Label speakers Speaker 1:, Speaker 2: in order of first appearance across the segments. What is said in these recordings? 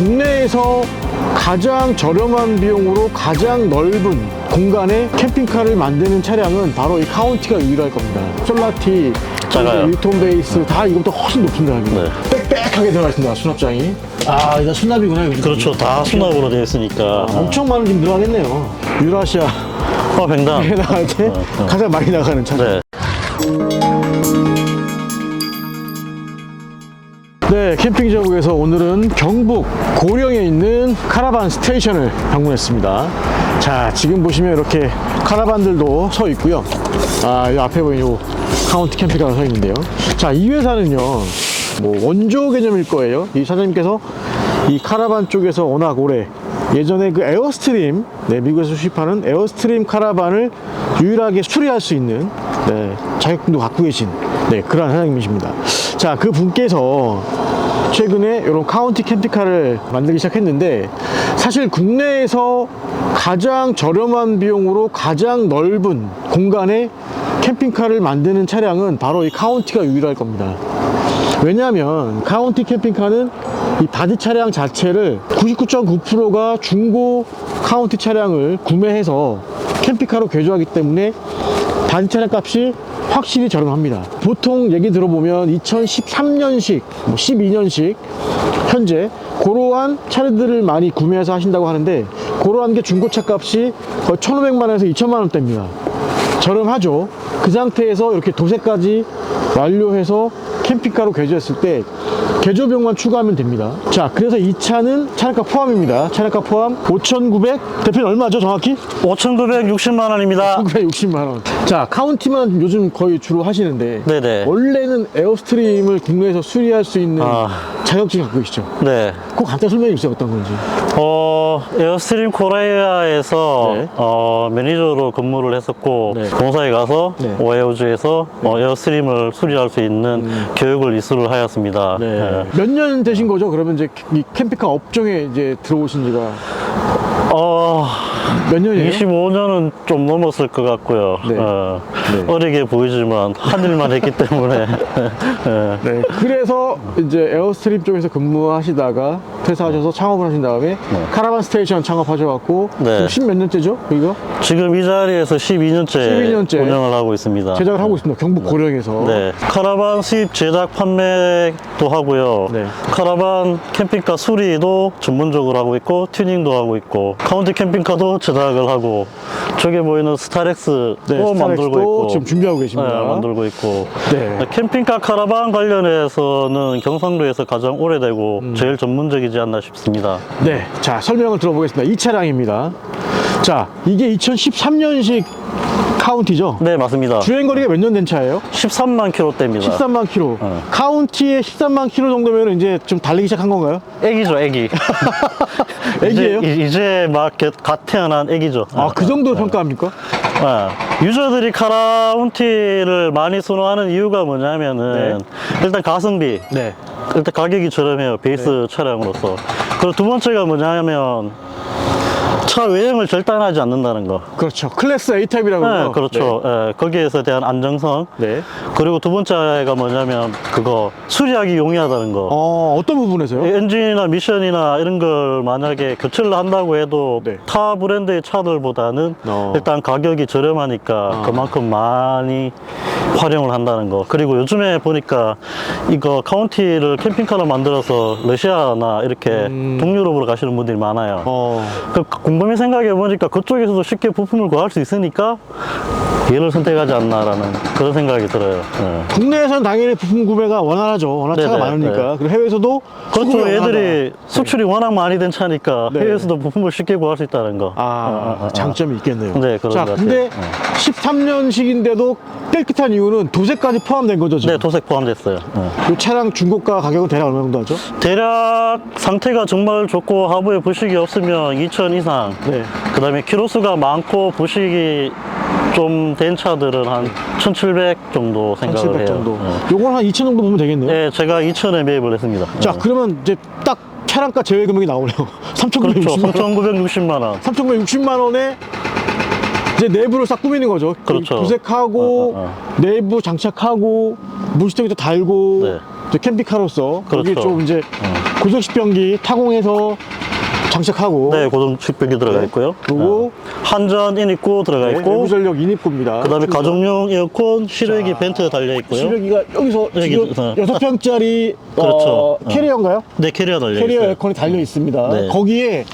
Speaker 1: 국내에서 가장 저렴한 비용으로 가장 넓은 공간에 캠핑카를 만드는 차량은 바로 이 카운티가 유일할 겁니다. 솔라티,
Speaker 2: 작아요.
Speaker 1: 유톤 베이스 다 이것보다 훨씬 높습니다. 여기. 빽빽하게 들어가 있습니다. 수납장이. 아, 일단 수납이구나. 이거.
Speaker 2: 그렇죠. 다 수납으로 되어 있으니까.
Speaker 1: 엄청 많은 지금 들어가겠네요. 유라시아
Speaker 2: 어, 횡단.
Speaker 1: 에 나갈 때
Speaker 2: 어, 어.
Speaker 1: 가장 많이 나가는 차량.
Speaker 2: 네.
Speaker 1: 네, 캠핑 제국에서 오늘은 경북 고령에 있는 카라반 스테이션을 방문했습니다. 자, 지금 보시면 이렇게 카라반들도 서 있고요. 아, 이 앞에 보이는 요 카운티 캠핑카가 서 있는데요. 자, 이 회사는요, 뭐 원조 개념일 거예요. 이 사장님께서 이 카라반 쪽에서 워낙 오래 예전에 그 에어스트림, 네, 미국에서 수입하는 에어스트림 카라반을 유일하게 수리할 수 있는 네, 자격증도 갖고 계신 네, 그러한 사장님이십니다. 자, 그 분께서 최근에 이런 카운티 캠핑카를 만들기 시작했는데 사실 국내에서 가장 저렴한 비용으로 가장 넓은 공간에 캠핑카를 만드는 차량은 바로 이 카운티가 유일할 겁니다. 왜냐하면 카운티 캠핑카는 이 바디 차량 자체를 99.9%가 중고 카운티 차량을 구매해서 캠핑카로 개조하기 때문에 바디 차량 값이 확실히 저렴합니다. 보통 얘기 들어보면 2013년식, 뭐 12년식 현재 그러한 차량들을 많이 구매해서 하신다고 하는데 그러한 게 중고차 값이 거의 1,500만 원에서 2천만 원대입니다. 저렴하죠. 그 상태에서 이렇게 도색까지 완료해서 캠핑카로 개조했을 때 개조비용만 추가하면 됩니다. 자, 그래서 이 차는 차량가 포함입니다. 차량가 포함 5,900 대표님 얼마죠, 정확히?
Speaker 2: 5,960만 원입니다.
Speaker 1: 960만 원. 자, 카운티만 요즘 거의 주로 하시는데
Speaker 2: 네네.
Speaker 1: 원래는 에어스트림을 국내에서 수리할 수 있는
Speaker 2: 아.
Speaker 1: 자격증 갖고 계시죠?
Speaker 2: 네.
Speaker 1: 그거 간단히 설명해 주세요. 어떤 건지.
Speaker 2: 어, 에어스트림 코리아에서
Speaker 1: 네.
Speaker 2: 어, 매니저로 근무를 했었고
Speaker 1: 네.
Speaker 2: 본사에 가서
Speaker 1: 네.
Speaker 2: 오해우주에서 어, 에어스트림을 수리할 수 있는 교육을 이수를 하였습니다. 네.
Speaker 1: 몇 년 되신 거죠? 그러면 이제 이 캠핑카 업종에 이제 들어오신 지가
Speaker 2: 어,
Speaker 1: 몇 년이에요?
Speaker 2: 25년은 좀 넘었을 것 같고요.
Speaker 1: 네.
Speaker 2: 어,
Speaker 1: 네.
Speaker 2: 어리게 보이지만 한 일만 했기 때문에 네.
Speaker 1: 네. 그래서 이제 에어스트림 쪽에서 근무하시다가 퇴사하셔서 창업을 하신 다음에 카라반 스테이션 창업하셔갖고
Speaker 2: 네.
Speaker 1: 지금 10몇 년째죠? 여기가?
Speaker 2: 지금 이 자리에서 12년째,
Speaker 1: 12년째
Speaker 2: 운영을 하고 있습니다.
Speaker 1: 제작을 하고 있습니다. 경북 고령에서.
Speaker 2: 네, 카라반 수입 제작 판매도 하고요.
Speaker 1: 네.
Speaker 2: 카라반 캠핑카 수리도 전문적으로 하고 있고 튜닝도 하고 있고 카운티 캠핑카도 제작을 하고 저게 보이는 스타렉스도
Speaker 1: 네,
Speaker 2: 만들고
Speaker 1: 스타렉스도
Speaker 2: 있고
Speaker 1: 지금 준비하고 계십니다.
Speaker 2: 네, 만들고 있고
Speaker 1: 네.
Speaker 2: 캠핑카 카라반 관련해서는 경상도에서 가장 오래되고
Speaker 1: 음.
Speaker 2: 제일 전문적이지 않나 싶습니다.
Speaker 1: 네, 자 설명을 들어보겠습니다. 이 차량입니다. 자, 이게 2013년식 카운티죠?
Speaker 2: 네, 맞습니다.
Speaker 1: 주행 거리가 몇 년 된 차예요?
Speaker 2: 13만 킬로대입니다.
Speaker 1: 13만 킬로.
Speaker 2: 어.
Speaker 1: 카운티에 13만 킬로 정도면 이제 좀 달리기 시작한 건가요?
Speaker 2: 애기죠, 애기.
Speaker 1: 애기예요?
Speaker 2: 이제, 이제 막갓 태어난 애기죠.
Speaker 1: 아, 그 정도 평가합니까?
Speaker 2: 네. 유저들이 카라운티를 많이 선호하는 이유가 뭐냐면은 일단 가성비
Speaker 1: 네.
Speaker 2: 일단 가격이 저렴해요 베이스 차량으로서 그리고 두 번째가 뭐냐면 차 외형을 절단하지 않는다는 거
Speaker 1: 그렇죠. 클래스 A 타입이라고
Speaker 2: 네. 그렇죠 예, 거기에서 대한 안정성
Speaker 1: 네.
Speaker 2: 그리고 두 번째가 뭐냐면 그거 수리하기 용이하다는 거
Speaker 1: 어, 어떤 부분에서요?
Speaker 2: 엔진이나 미션이나 이런 걸 만약에 교체를 한다고 해도
Speaker 1: 네.
Speaker 2: 타 브랜드의 차들보다는
Speaker 1: 어.
Speaker 2: 일단 가격이 저렴하니까 그만큼 많이 활용을 한다는 거 그리고 요즘에 보니까 이거 카운티를 캠핑카로 만들어서 러시아나 이렇게
Speaker 1: 음.
Speaker 2: 동유럽으로 가시는 분들이 많아요
Speaker 1: 어.
Speaker 2: 그 곰곰이 생각해 보니까 그쪽에서도 쉽게 부품을 구할 수 있으니까 얘를 선택하지 않나라는 그런 생각이 들어요 예.
Speaker 1: 국내에서는 당연히 부품 구매가 원활하죠. 워낙 차가
Speaker 2: 네네,
Speaker 1: 많으니까.
Speaker 2: 네.
Speaker 1: 그리고 해외에서도
Speaker 2: 그렇죠. 얘들이
Speaker 1: 원활하다.
Speaker 2: 수출이 워낙 많이 된 차니까
Speaker 1: 네.
Speaker 2: 해외에서도 부품을 쉽게 구할 수 있다는 거.
Speaker 1: 아,
Speaker 2: 어, 어, 어.
Speaker 1: 장점이 있겠네요.
Speaker 2: 네, 그런
Speaker 1: 자,
Speaker 2: 것
Speaker 1: 근데
Speaker 2: 같아요.
Speaker 1: 13년식인데도 깨끗한 이유는 도색까지 포함된 거죠, 지금?
Speaker 2: 네, 도색 포함됐어요. 어.
Speaker 1: 이 차량 중고가 가격은 대략 얼마 정도 하죠?
Speaker 2: 대략 상태가 정말 좋고 하부에 부식이 없으면 2천 이상.
Speaker 1: 네.
Speaker 2: 그 다음에 키로수가 많고 부식이 좀 된 차들은 한 1,700 정도 생각을
Speaker 1: 1700
Speaker 2: 해요.
Speaker 1: 정도.
Speaker 2: 어.
Speaker 1: 요건 한 2천 정도 보면 되겠네요.
Speaker 2: 네, 제가 2천에 매입을 했습니다.
Speaker 1: 자,
Speaker 2: 어.
Speaker 1: 그러면 이제 딱 차량가 제외 금액이 나오네요.
Speaker 2: 그렇죠.
Speaker 1: 3,960만 원.
Speaker 2: 3,960만 원.
Speaker 1: 3,960만 원에 이제 내부를 싹 꾸미는 거죠.
Speaker 2: 그렇죠.
Speaker 1: 도색하고
Speaker 2: 어, 어,
Speaker 1: 내부 장착하고 물스테이도 달고
Speaker 2: 네.
Speaker 1: 이제 캠핑카로서 여기
Speaker 2: 그렇죠.
Speaker 1: 좀 이제 고정식 변기 타공해서 장착하고
Speaker 2: 네, 고정 식 변기 들어가 있고요.
Speaker 1: 그리고
Speaker 2: 어, 한전 인입구 들어가
Speaker 1: 네,
Speaker 2: 있고,
Speaker 1: 내부 전력 인입구입니다.
Speaker 2: 그다음에 가정용 에어컨 실외기 벤트 달려 있고요.
Speaker 1: 실외기가 여기서
Speaker 2: 여기,
Speaker 1: 지금
Speaker 2: 어.
Speaker 1: 6평짜리
Speaker 2: 그렇죠.
Speaker 1: 어,
Speaker 2: 어.
Speaker 1: 캐리어인가요?
Speaker 2: 네, 캐리어 달려
Speaker 1: 캐리어
Speaker 2: 있어요.
Speaker 1: 에어컨이 달려 있습니다.
Speaker 2: 네.
Speaker 1: 거기에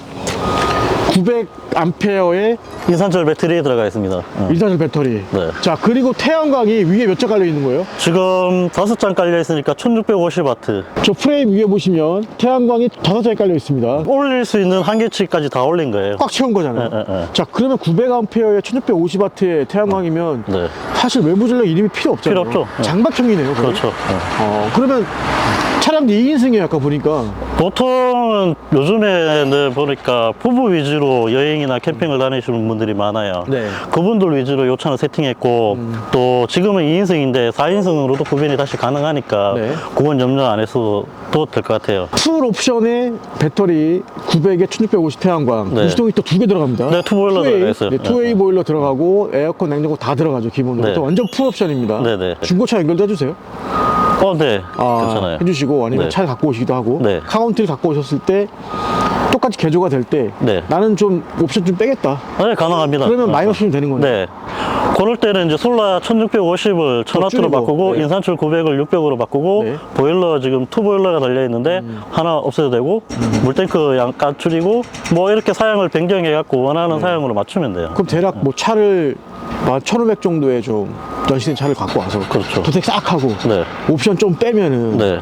Speaker 1: 900암페어의
Speaker 2: 인산철 배터리 들어가 있습니다. 어.
Speaker 1: 일산철 배터리.
Speaker 2: 네.
Speaker 1: 자, 그리고 태양광이 위에 몇 장 깔려 있는 거예요?
Speaker 2: 지금 다섯 장 깔려 있으니까 1650와트.
Speaker 1: 저 프레임 위에 보시면 태양광이 다섯 장이 깔려 있습니다.
Speaker 2: 올릴 수 있는 한계치까지 다 올린 거예요.
Speaker 1: 꽉 채운 거잖아요.
Speaker 2: 네, 네, 네.
Speaker 1: 자, 그러면 900암페어의 1650와트의 태양광이면
Speaker 2: 네.
Speaker 1: 사실 외부 전력 이름이 필요 없잖아요.
Speaker 2: 필요 없죠. 네.
Speaker 1: 장박형이네요. 그럼.
Speaker 2: 그렇죠. 어.
Speaker 1: 어, 그러면 차량도 2인승이에요, 아까 보니까.
Speaker 2: 보통은 요즘에는 보니까 부부 위주로 여행이나 캠핑을 다니시는 분들이 많아요.
Speaker 1: 네.
Speaker 2: 그분들 위주로 요 차는 세팅했고 또 지금은 2인승인데 4인승으로도 구변이 다시 가능하니까
Speaker 1: 네.
Speaker 2: 그건 염려 안 했어도 될 것 같아요.
Speaker 1: 풀 옵션에 배터리 900에 1650 태양광
Speaker 2: 네.
Speaker 1: 무시동이 또 두 개 들어갑니다.
Speaker 2: 네, 투 보일러
Speaker 1: 투웨이,
Speaker 2: 들어가 있어요.
Speaker 1: 네, 투웨이
Speaker 2: 네.
Speaker 1: 보일러 들어가고 에어컨, 냉장고 다 들어가죠 기본으로.
Speaker 2: 네.
Speaker 1: 또 완전 풀 옵션입니다.
Speaker 2: 네, 네.
Speaker 1: 중고차 연결도 해주세요.
Speaker 2: 어, 네.
Speaker 1: 아,
Speaker 2: 괜찮아요.
Speaker 1: 해주시고 아니면
Speaker 2: 네.
Speaker 1: 차를 갖고 오시기도 하고
Speaker 2: 네.
Speaker 1: 카운티를 갖고 오셨을 때 똑같이 개조가 될 때
Speaker 2: 네.
Speaker 1: 나는 좀 옵션 좀 빼겠다.
Speaker 2: 네, 가능합니다.
Speaker 1: 그러면
Speaker 2: 네.
Speaker 1: 마이너스는 되는 거네요.
Speaker 2: 네. 그럴 때는 이제 솔라 1650을 1000와트로
Speaker 1: 줄이고,
Speaker 2: 바꾸고
Speaker 1: 네.
Speaker 2: 인산철 900을 600으로 바꾸고
Speaker 1: 네.
Speaker 2: 보일러 지금 투 보일러가 달려 있는데 하나 없애도 되고 물탱크 양가 줄이고 뭐 이렇게 사양을 변경해 갖고 원하는 사양으로 맞추면 돼요.
Speaker 1: 네. 그럼 대략 뭐 차를 한1500 정도의 좀 연식된 차를 갖고 와서
Speaker 2: 그렇죠.
Speaker 1: 도색 싹 하고
Speaker 2: 네. 옵션
Speaker 1: 좀 빼면은
Speaker 2: 네.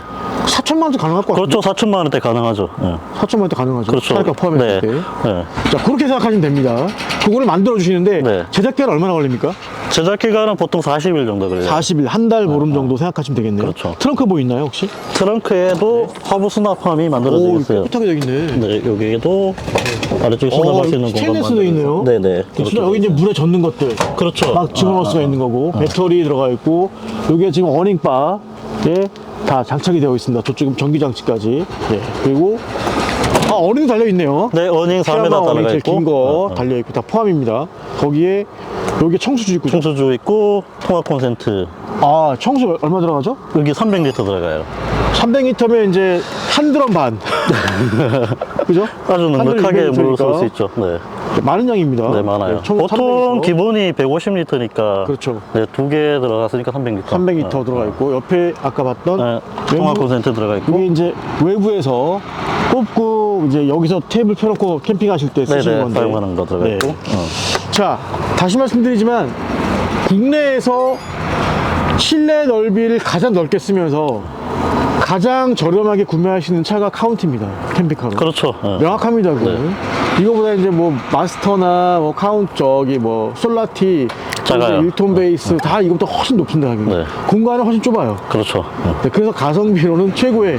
Speaker 1: 4천만 원도 가능할 것 같아요.
Speaker 2: 그렇죠. 4천만 원대 가능하죠. 네.
Speaker 1: 4천만 원도 가능하죠.
Speaker 2: 그렇죠.
Speaker 1: 차가 포함했을
Speaker 2: 네.
Speaker 1: 때.
Speaker 2: 네.
Speaker 1: 자, 그렇게 생각하시면 됩니다. 그거를 만들어 주시는데
Speaker 2: 네.
Speaker 1: 제작 기간 얼마나 걸립니까?
Speaker 2: 제작 기간은 보통 40일 정도 걸려요.
Speaker 1: 40일, 한 달 보름 정도 생각하시면 되겠네요.
Speaker 2: 아, 그렇죠.
Speaker 1: 트렁크 뭐 있나요, 혹시?
Speaker 2: 트렁크에도 화부 수납함이 만들어져
Speaker 1: 오,
Speaker 2: 있어요.
Speaker 1: 깨끗하게 되어 있네.
Speaker 2: 네, 여기에도 아래쪽에
Speaker 1: 어,
Speaker 2: 수납할 수 있는 공간
Speaker 1: 스테인레스도 있네요.
Speaker 2: 네네.
Speaker 1: 진짜 여기 이제 물에 젖는 것들
Speaker 2: 그렇죠.
Speaker 1: 막 집어넣을 수가 있는 거고 배터리 들어가 있고 여기에 지금 어닝바에 다 장착이 되어 있습니다. 저쪽은 전기 장치까지. 예. 그리고 아 어닝 달려 있네요.
Speaker 2: 네, 어닝 4m
Speaker 1: 어닝
Speaker 2: 달려가
Speaker 1: 제일
Speaker 2: 있고.
Speaker 1: 긴거
Speaker 2: 어, 어.
Speaker 1: 달려 있고 다 포함입니다. 거기에 여기 청수주 있고
Speaker 2: 청소주 있고 통화 콘센트
Speaker 1: 아 청수 얼마 들어가죠?
Speaker 2: 여기 300리터 들어가요.
Speaker 1: 300리터면 이제 한 드럼 반. 그죠?
Speaker 2: 아주 넉넉하게
Speaker 1: 200
Speaker 2: 물을 쓸 수 있죠. 네,
Speaker 1: 많은 양입니다.
Speaker 2: 네 많아요.
Speaker 1: 네, 총
Speaker 2: 보통
Speaker 1: 300리터.
Speaker 2: 기본이 150리터니까
Speaker 1: 그렇죠.
Speaker 2: 네, 두 개 들어갔으니까 300리터.
Speaker 1: 300리터 들어가 있고 옆에 아까 봤던
Speaker 2: 네, 통화 콘센트 들어가 있고.
Speaker 1: 이게 이제 외부에서 뽑고 이제 여기서 테이블 펴놓고 캠핑하실 때 쓰시는
Speaker 2: 네네,
Speaker 1: 건데
Speaker 2: 사용하는 거 들어가
Speaker 1: 네.
Speaker 2: 어.
Speaker 1: 자 다시 말씀드리지만 국내에서 실내 넓이를 가장 넓게 쓰면서 가장 저렴하게 구매하시는 차가 카운티입니다 캠핑카로
Speaker 2: 그렇죠. 어.
Speaker 1: 명확합니다 그거는 이거보다 이제 뭐 마스터나 뭐 카운트 저기 뭐 솔라티
Speaker 2: 작아요.
Speaker 1: 1톤 베이스 다 이거보다 훨씬 높습니다 가격이
Speaker 2: 네.
Speaker 1: 공간은 훨씬 좁아요
Speaker 2: 그렇죠. 어.
Speaker 1: 네, 그래서 가성비로는 최고의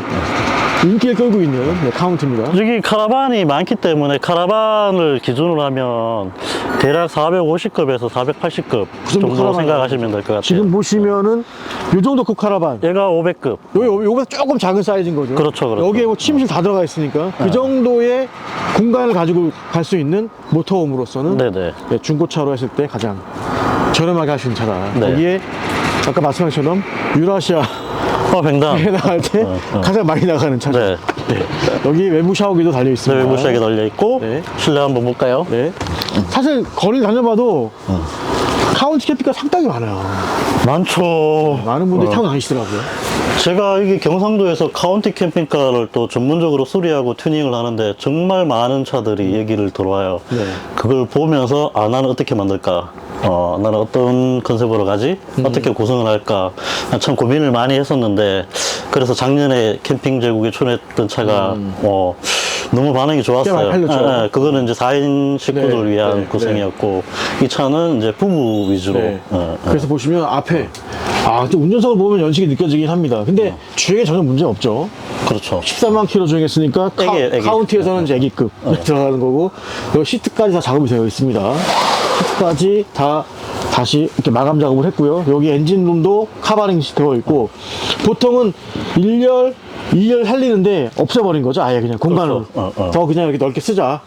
Speaker 1: 인기를 끌고 있는 네, 카운트입니다.
Speaker 2: 여기 카라반이 많기 때문에 카라반을 기준으로 하면 대략 450급에서 480급
Speaker 1: 그 정도
Speaker 2: 정도
Speaker 1: 카라반이
Speaker 2: 생각하시면 될 것 같아요.
Speaker 1: 지금 보시면은 요 정도 급 카라반.
Speaker 2: 얘가 500급.
Speaker 1: 요, 요, 요거보다 조금 작은 사이즈인 거죠.
Speaker 2: 그렇죠, 그렇죠.
Speaker 1: 여기에 뭐 침실 다 들어가 있으니까 그 정도의 공간을 가지고 갈 수 있는 모터홈으로서는
Speaker 2: 네네.
Speaker 1: 네, 중고차로 했을 때 가장 저렴하게 할 수 있는 차다.
Speaker 2: 네.
Speaker 1: 거기에 아까 말씀하신 것처럼 유라시아에
Speaker 2: 어, 뱅당.
Speaker 1: 나갈 때
Speaker 2: 어, 어.
Speaker 1: 가장 많이 나가는 차죠.
Speaker 2: 네.
Speaker 1: 여기 외부 샤워기도 달려
Speaker 2: 네,
Speaker 1: 있습니다.
Speaker 2: 외부 샥이 달려 있고
Speaker 1: 네.
Speaker 2: 실내 한번 볼까요?
Speaker 1: 네. 사실 거리를 다녀봐도
Speaker 2: 어.
Speaker 1: 카운티 캠핑가 상당히 많아요.
Speaker 2: 많죠.
Speaker 1: 많은
Speaker 2: 어.
Speaker 1: 분들이 타고 다니시더라고요.
Speaker 2: 제가 여기 경상도에서 카운티 캠핑카를 또 전문적으로 수리하고 튜닝을 하는데 정말 많은 차들이 여기를 들어와요.
Speaker 1: 네.
Speaker 2: 그걸 보면서 아 나는 어떻게 만들까? 어 나는 어떤 컨셉으로 가지?
Speaker 1: 음.
Speaker 2: 어떻게 구성을 할까? 아, 참 고민을 많이 했었는데 그래서 작년에 캠핑 제국에 출연했던 차가 어 너무 반응이 좋았어요.
Speaker 1: 음. 팔렸죠.
Speaker 2: 예, 예, 그거는 이제 4인 식구들
Speaker 1: 네,
Speaker 2: 위한
Speaker 1: 네,
Speaker 2: 구성이었고 이 차는 이제 부부 위주로
Speaker 1: 네.
Speaker 2: 예, 예.
Speaker 1: 그래서 보시면 앞에 아, 또 운전석을 보면 연식이 느껴지긴 합니다. 근데
Speaker 2: 어.
Speaker 1: 주행에 전혀 문제 없죠.
Speaker 2: 그렇죠.
Speaker 1: 14만 킬로 주행했으니까 카,
Speaker 2: 애기, 애기.
Speaker 1: 운티에서는 이제 애기급 들어가는 거고 여기 시트까지 다 작업이 되어 있습니다. 시트까지 다 다시 이렇게 마감 작업을 했고요. 여기 엔진룸도 카바링 되어 있고 보통은 1열, 2열 살리는데 없애버린 거죠. 아예 그냥 공간을
Speaker 2: 그렇죠. 어, 어.
Speaker 1: 더 그냥 이렇게 넓게 쓰자.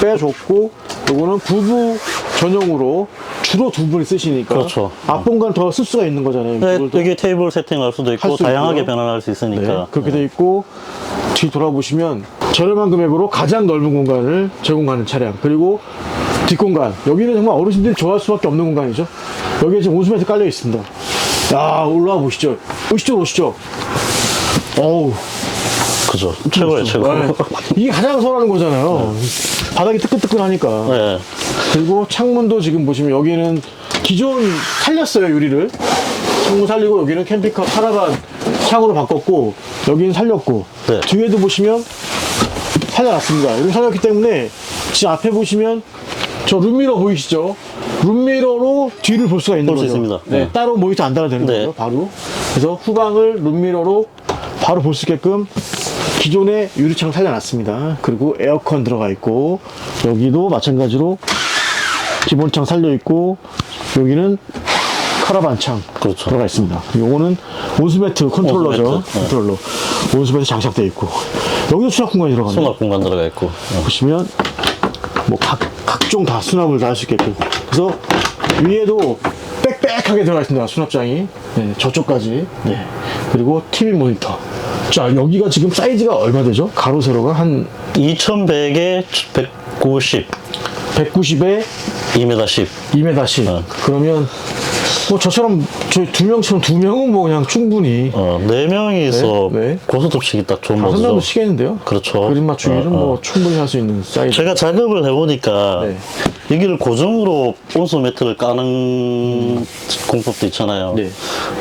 Speaker 1: 빼줬고 요거는 부부 전용으로 주로 두 분이 쓰시니까
Speaker 2: 그렇죠.
Speaker 1: 앞공간 더 쓸 수가 있는 거잖아요.
Speaker 2: 네, 여기 테이블 세팅할 수도 있고
Speaker 1: 할수
Speaker 2: 다양하게
Speaker 1: 있고요.
Speaker 2: 변환할 수
Speaker 1: 네,
Speaker 2: 있으니까
Speaker 1: 그렇게 돼 있고 뒤 돌아보시면 저렴한 금액으로 가장 넓은 공간을 제공하는 차량 그리고 뒷공간. 여기는 정말 어르신들이 좋아할 수밖에 없는 공간이죠. 여기에 지금 온수매트 깔려 있습니다. 야 올라와 보시죠. 오시죠 오시죠. 어우.
Speaker 2: 그죠. 최고예요 최고.
Speaker 1: 네. 이게 가장 선호하는 거잖아요. 바닥이 뜨끈뜨끈하니까.
Speaker 2: 네.
Speaker 1: 그리고 창문도 지금 보시면 여기는 기존 살렸어요 유리를. 창문 살리고 여기는 캠핑카 카라반 창으로 바꿨고 여기는 살렸고.
Speaker 2: 네.
Speaker 1: 뒤에도 보시면 살려놨습니다. 여기 살렸기 때문에 지금 앞에 보시면 저 룸미러 보이시죠 룸미러로 뒤를 볼 수가 있는
Speaker 2: 볼수
Speaker 1: 거죠
Speaker 2: 있습니다.
Speaker 1: 네,
Speaker 2: 네.
Speaker 1: 따로 모니터 안 달아도 되는
Speaker 2: 네.
Speaker 1: 거예요 바로 그래서 후방을 룸미러로 바로 볼 수 있게끔 기존의 유리창 살려놨습니다. 그리고 에어컨 들어가 있고 여기도 마찬가지로 기본창 살려 있고 여기는 카라반 창
Speaker 2: 그렇죠.
Speaker 1: 들어가 있습니다. 요거는 온수매트 컨트롤러죠.
Speaker 2: 온수매트, 네.
Speaker 1: 컨트롤러. 온수매트 장착되어 있고 여기도 수납 공간이 들어갑니다.
Speaker 2: 수납 공간 들어가 있고 어.
Speaker 1: 보시면 뭐 각, 각종 다 수납을 다 할 수 있게끔. 그래서 위에도 빽빽하게 들어가 있습니다 수납장이. 네, 저쪽까지. 네. 그리고 TV 모니터. 자 여기가 지금 사이즈가 얼마 되죠? 가로 세로가 한
Speaker 2: 2100에 190
Speaker 1: 190에
Speaker 2: 2m 10
Speaker 1: 2m10
Speaker 2: 어.
Speaker 1: 그러면 뭐 저처럼 저희 두 명처럼 두 명은 뭐 그냥 충분히
Speaker 2: 어, 네 명이서
Speaker 1: 네, 네.
Speaker 2: 고스톱 치기 딱 좋은
Speaker 1: 다섯
Speaker 2: 모드죠.
Speaker 1: 명도 치겠는데요?
Speaker 2: 그렇죠.
Speaker 1: 그림 맞추기는
Speaker 2: 어, 어.
Speaker 1: 뭐 충분히 할 수 있는 사이즈
Speaker 2: 제가 작업을 해보니까
Speaker 1: 네.
Speaker 2: 여기를 고정으로 온수 매트를 까는 공법도 있잖아요.
Speaker 1: 네.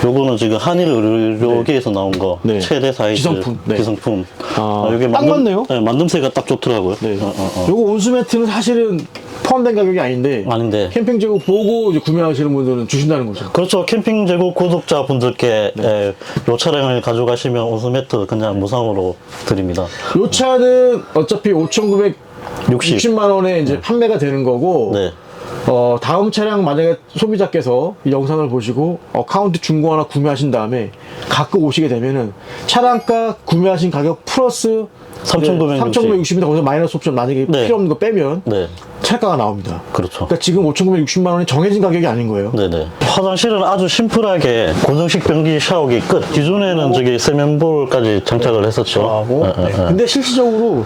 Speaker 2: 요거는 지금 한일 의료계에서 나온 거
Speaker 1: 네.
Speaker 2: 최대 사이즈
Speaker 1: 기성품, 네.
Speaker 2: 기성품.
Speaker 1: 아,
Speaker 2: 여기
Speaker 1: 딱 맞네요.
Speaker 2: 네, 만듦새가 딱 좋더라고요.
Speaker 1: 네.
Speaker 2: 어, 어, 어.
Speaker 1: 요거 온수 매트는 사실은 포함된 가격이 아닌데
Speaker 2: 아닌데.
Speaker 1: 캠핑 재고 보고 이제 구매하시는 분들은 주신다는 거죠.
Speaker 2: 그렇죠. 캠핑 제국 구독자 분들께
Speaker 1: 네.
Speaker 2: 에, 요 차량을 가져가시면 온수 매트 그냥 무상으로 드립니다.
Speaker 1: 요 차는 어차피 5,960만
Speaker 2: 60.
Speaker 1: 원에 이제 판매가 되는 거고
Speaker 2: 네.
Speaker 1: 어, 다음 차량 만약에 소비자께서 이 영상을 보시고 어, 카운티 중고 하나 구매하신 다음에 갖고 오시게 되면은 차량가 구매하신 가격 플러스
Speaker 2: 3,960.
Speaker 1: 3,960인데 거기서 마이너스 옵션 만약에
Speaker 2: 네.
Speaker 1: 필요 없는 거 빼면
Speaker 2: 네.
Speaker 1: 차가가 나옵니다.
Speaker 2: 그렇죠.
Speaker 1: 그러니까 지금 5,960만 원이 정해진 가격이 아닌 거예요.
Speaker 2: 네네. 화장실은 아주 심플하게 고정식 변기 샤워기 끝. 기존에는 저기 세면볼까지 장착을 했었죠.
Speaker 1: 하고
Speaker 2: 예, 예,
Speaker 1: 네.
Speaker 2: 예.
Speaker 1: 근데 실질적으로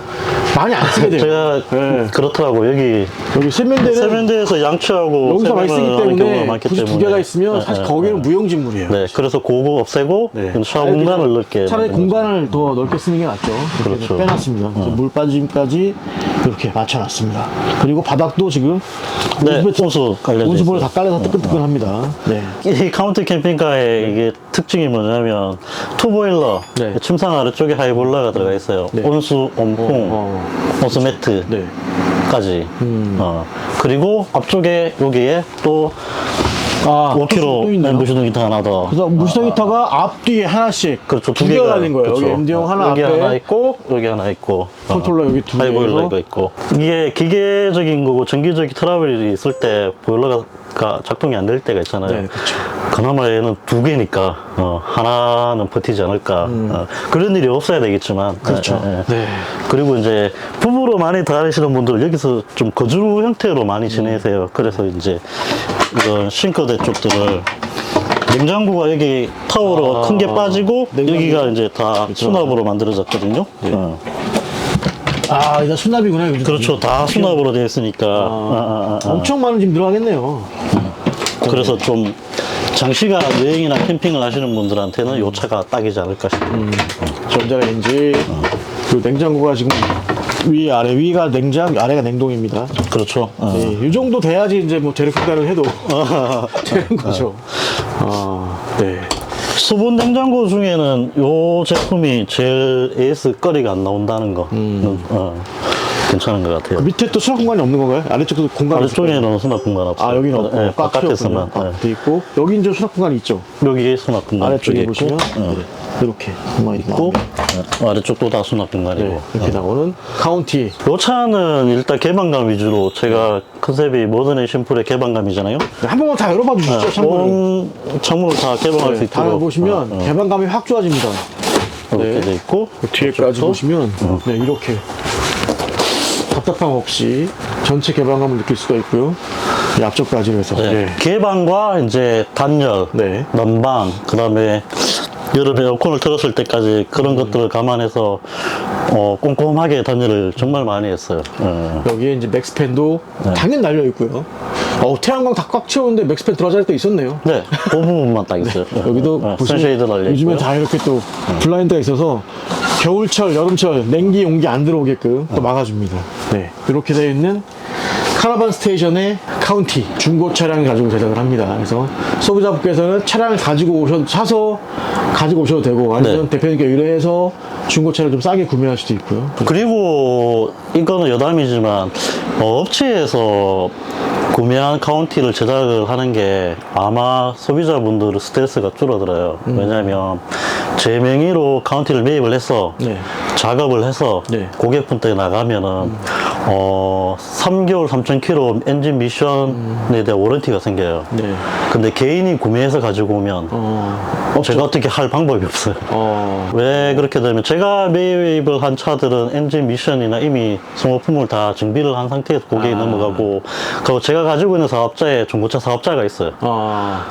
Speaker 1: 많이 안 쓰게 돼요.
Speaker 2: 제가
Speaker 1: 네.
Speaker 2: 그렇더라고 여기
Speaker 1: 여기 세면대는
Speaker 2: 세면대에서 양치하고
Speaker 1: 여기서 많이 쓰기
Speaker 2: 세면을 하는
Speaker 1: 때문에
Speaker 2: 경우가 많기
Speaker 1: 굳이 두
Speaker 2: 때문에.
Speaker 1: 개가 있으면
Speaker 2: 예,
Speaker 1: 사실
Speaker 2: 예,
Speaker 1: 거기는
Speaker 2: 예.
Speaker 1: 무용지물이에요.
Speaker 2: 네, 그래서 그거 없애고
Speaker 1: 네.
Speaker 2: 샤워 공간을 넓게
Speaker 1: 차라리
Speaker 2: 거죠.
Speaker 1: 공간을 더 넓게 쓰는 게 낫죠. 이렇게
Speaker 2: 그렇죠.
Speaker 1: 빼놨습니다. 그래서 물 빠짐까지 이렇게 맞춰놨습니다. 그리고 바닥도 지금
Speaker 2: 네,
Speaker 1: 온수매트-
Speaker 2: 온수 깔려져
Speaker 1: 온수볼을 다
Speaker 2: 있어요.
Speaker 1: 깔려서 뜨끈뜨끈합니다. 네.
Speaker 2: 이 카운티 캠핑카의 이게 특징이 뭐냐면 투보일러
Speaker 1: 네.
Speaker 2: 침상 아래쪽에 하이볼러가 들어가 있어요.
Speaker 1: 네.
Speaker 2: 온수, 온풍,
Speaker 1: 어,
Speaker 2: 온수 매트.
Speaker 1: 네.
Speaker 2: 까지.
Speaker 1: 음.
Speaker 2: 어. 그리고 앞쪽에 여기에 또
Speaker 1: 아,
Speaker 2: 5kg
Speaker 1: 또 있네요.
Speaker 2: 무시동 기타 하나 더.
Speaker 1: 그래서 무시동 기타가 앞뒤에 하나씩
Speaker 2: 그렇죠.
Speaker 1: 두 개가 달린 거예요. 여기 MD형 하나
Speaker 2: 여기
Speaker 1: 앞에
Speaker 2: 하나 있고 여기 하나 있고
Speaker 1: 컨트롤러 여기 두
Speaker 2: 하이보일러가
Speaker 1: 개에서
Speaker 2: 있고 이게 기계적인 거고 전기적인 트러블이 있을 때 보일러가 작동이 안 될 때가 있잖아요.
Speaker 1: 네, 그렇죠.
Speaker 2: 그나마 얘는 두 개니까 어, 하나는 버티지 않을까. 어, 그런 일이 없어야 되겠지만.
Speaker 1: 음. 그렇죠.
Speaker 2: 예, 예.
Speaker 1: 네.
Speaker 2: 그리고 이제 부부로 많이 다니시는 분들 여기서 좀 거주 형태로
Speaker 1: 음.
Speaker 2: 많이 지내세요. 그래서 이제 이런 싱크대 쪽들을 냉장고가 여기 타워로
Speaker 1: 아,
Speaker 2: 큰게 빠지고
Speaker 1: 냉장고.
Speaker 2: 여기가 이제 다
Speaker 1: 그렇죠.
Speaker 2: 수납으로 만들어졌거든요. 어.
Speaker 1: 아, 이거 수납이구나. 여기.
Speaker 2: 그렇죠. 다 수납으로 되어 있으니까.
Speaker 1: 아,
Speaker 2: 아, 아, 아, 아.
Speaker 1: 엄청 많은 짐 들어가겠네요.
Speaker 2: 그래서 좀 장시간 여행이나 캠핑을 하시는 분들한테는 요 차가 딱이지 않을까 싶어요.
Speaker 1: 음. 전자레인지 그리고 냉장고가 지금 위 아래 위가 냉장 아래가 냉동입니다.
Speaker 2: 그렇죠. 어.
Speaker 1: 네, 이 정도 돼야지 이제 뭐 재료 평가를 해도 되는 거죠. 아, 네.
Speaker 2: 수분 냉장고 중에는 요 제품이 제일 AS 거리가 안 나온다는 거. 는 어, 괜찮은 것 같아요.
Speaker 1: 밑에 또 수납 공간이 없는 건가요? 아래쪽도 공간
Speaker 2: 아래쪽에는 수납 공간 없어요.
Speaker 1: 아 여기는 없고
Speaker 2: 네,
Speaker 1: 꽉
Speaker 2: 바깥에서만.
Speaker 1: 돼 있고 여기 이제 수납 공간이 있죠.
Speaker 2: 네. 여기 수납 공간
Speaker 1: 아래쪽에 보시면
Speaker 2: 어,
Speaker 1: 네, 이렇게 공간이
Speaker 2: 있고 아래쪽도 다 수납 공간이고.
Speaker 1: 네, 이렇게 나오는 카운티
Speaker 2: 요 차는 일단 개방감 위주로 제가 컨셉이 모던의 심플의 개방감이잖아요.
Speaker 1: 네, 한 번만 다 열어봐 주시죠. 창문을.
Speaker 2: 온 창문을 다 개방할 수
Speaker 1: 네, 다
Speaker 2: 있도록
Speaker 1: 보시면
Speaker 2: 어, 어,
Speaker 1: 개방감이 확 좋아집니다.
Speaker 2: 이렇게
Speaker 1: 네.
Speaker 2: 돼 있고
Speaker 1: 뒤에까지
Speaker 2: 저쪽도
Speaker 1: 보시면 네 이렇게 답답함 없이 전체 개방감을 느낄 수가 있고요. 이 앞쪽까지 해서.
Speaker 2: 네.
Speaker 1: 예.
Speaker 2: 개방과 이제 단열,
Speaker 1: 네.
Speaker 2: 난방, 그 다음에 여름에 에어컨을 틀었을 때까지 그런 것들을 감안해서 어, 꼼꼼하게 단열을 정말 많이 했어요. 어.
Speaker 1: 여기에 이제 맥스팬도
Speaker 2: 네.
Speaker 1: 당연히 날려 있고요. 어, 태양광 다 꽉 채웠는데 맥스팬 들어갈 때 있었네요.
Speaker 2: 네, 그 부분만 딱 있어요.
Speaker 1: 여기도
Speaker 2: 어,
Speaker 1: 보시면
Speaker 2: 선쉐이드 달려
Speaker 1: 요즘에
Speaker 2: 있고요.
Speaker 1: 다 이렇게 또 블라인드가 있어서 겨울철, 여름철 냉기, 온기 안 들어오게끔 또 막아줍니다. 네, 이렇게 되어 있는 카라반 스테이션의 카운티 중고 차량을 가지고 제작을 합니다. 그래서 소비자분께서는 차량을 가지고 오셔도 사서 가지고 오셔도 되고 아니면
Speaker 2: 네.
Speaker 1: 대표님께 의뢰해서 중고 차를 좀 싸게 구매할 수도 있고요.
Speaker 2: 그리고 이거는 여담이지만 어, 업체에서 구매한 카운티를 제작을 하는 게 아마 소비자분들의 스트레스가 줄어들어요. 왜냐하면 제 명의로 카운티를 매입을 해서
Speaker 1: 네.
Speaker 2: 작업을 해서
Speaker 1: 네.
Speaker 2: 고객분께 나가면은 어 3개월 3,000km 엔진 미션에 대한 워런티가 생겨요.
Speaker 1: 네.
Speaker 2: 근데 개인이 구매해서 가지고 오면
Speaker 1: 어,
Speaker 2: 제가 어떻게 할 방법이 없어요.
Speaker 1: 어,
Speaker 2: 왜 그렇게 되면 제가 매입을 한 차들은 엔진 미션이나 이미 소모품을 다 정비를 한 상태에서 고객이
Speaker 1: 아.
Speaker 2: 넘어가고 그리고 제가 가지고 있는 사업자에 중고차 사업자가 있어요
Speaker 1: 아,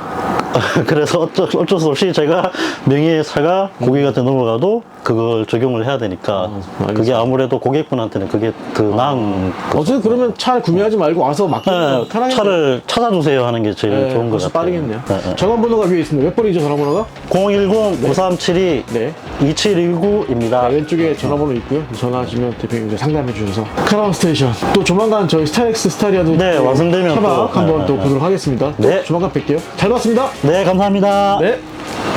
Speaker 2: 그래서 어쩔, 어쩔 수 없이 제가 명의의 차가 고객한테 넘어가도 그걸 적용을 해야 되니까
Speaker 1: 알겠습니다.
Speaker 2: 그게 아무래도 고객분한테는 그게 더 나은
Speaker 1: 어쨌든 그러면 차를 구매하지 말고 와서 맡기는 거
Speaker 2: 네,
Speaker 1: 편하게
Speaker 2: 차를 찾아주세요 하는 게 제일
Speaker 1: 네,
Speaker 2: 좋은 것 같아요
Speaker 1: 빠르겠네요.
Speaker 2: 네, 네.
Speaker 1: 전화번호가 위에 있습니다. 몇 번이죠, 전화번호가?
Speaker 2: 010-9372
Speaker 1: 네.
Speaker 2: 2719입니다
Speaker 1: 아, 왼쪽에 전화번호 있고요. 전화하시면 대표님 이제 상담해 주셔서 카라반 스테이션 또 조만간 저희 스타렉스 스타리아도
Speaker 2: 네,
Speaker 1: 또
Speaker 2: 완성되면 또,
Speaker 1: 한번
Speaker 2: 네,
Speaker 1: 또
Speaker 2: 네,
Speaker 1: 보도록 하겠습니다. 또
Speaker 2: 네.
Speaker 1: 조만간 뵐게요. 잘 봤습니다.
Speaker 2: 네 감사합니다
Speaker 1: 네.